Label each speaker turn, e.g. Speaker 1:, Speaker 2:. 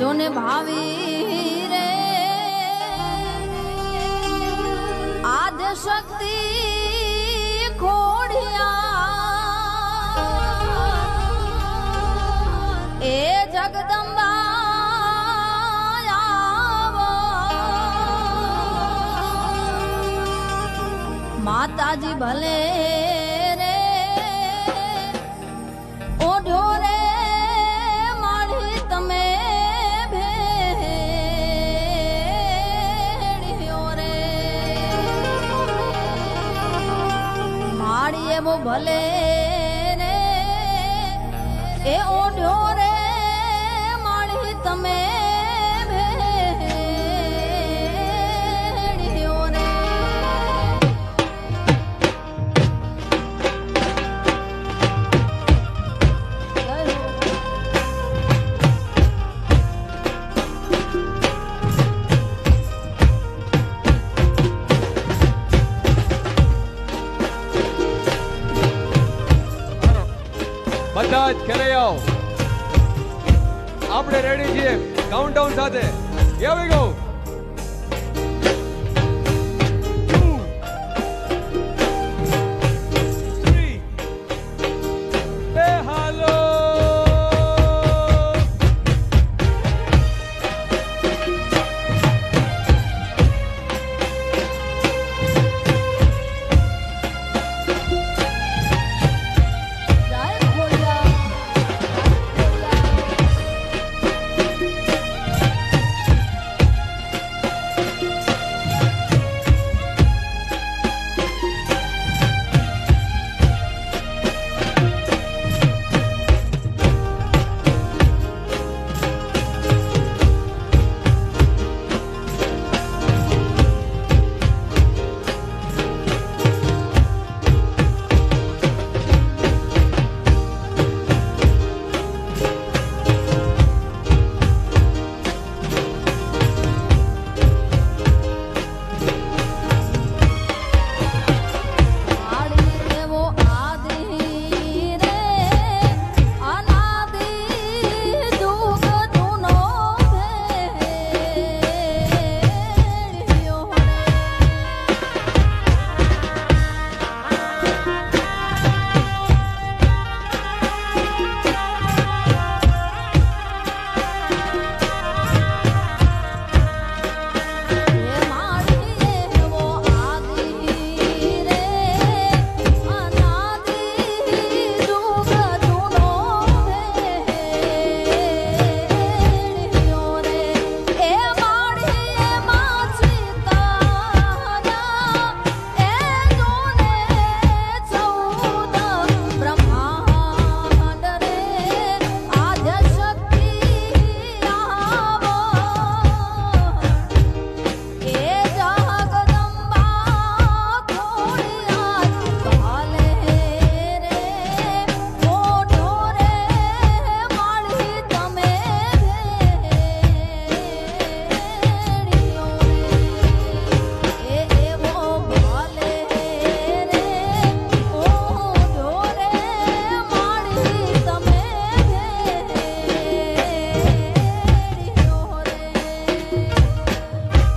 Speaker 1: જોને ભાવી રે આદ શક્તિ ખોડિયા એ જગદંબા. માતાજી ભલે રે ઓઢો એવો ભલે રે એ ઓઢો રે માળી તમે
Speaker 2: બધા જ આવો આપણે રેડી છીએ. કાઉન્ટડાઉન સાથે. Here we go.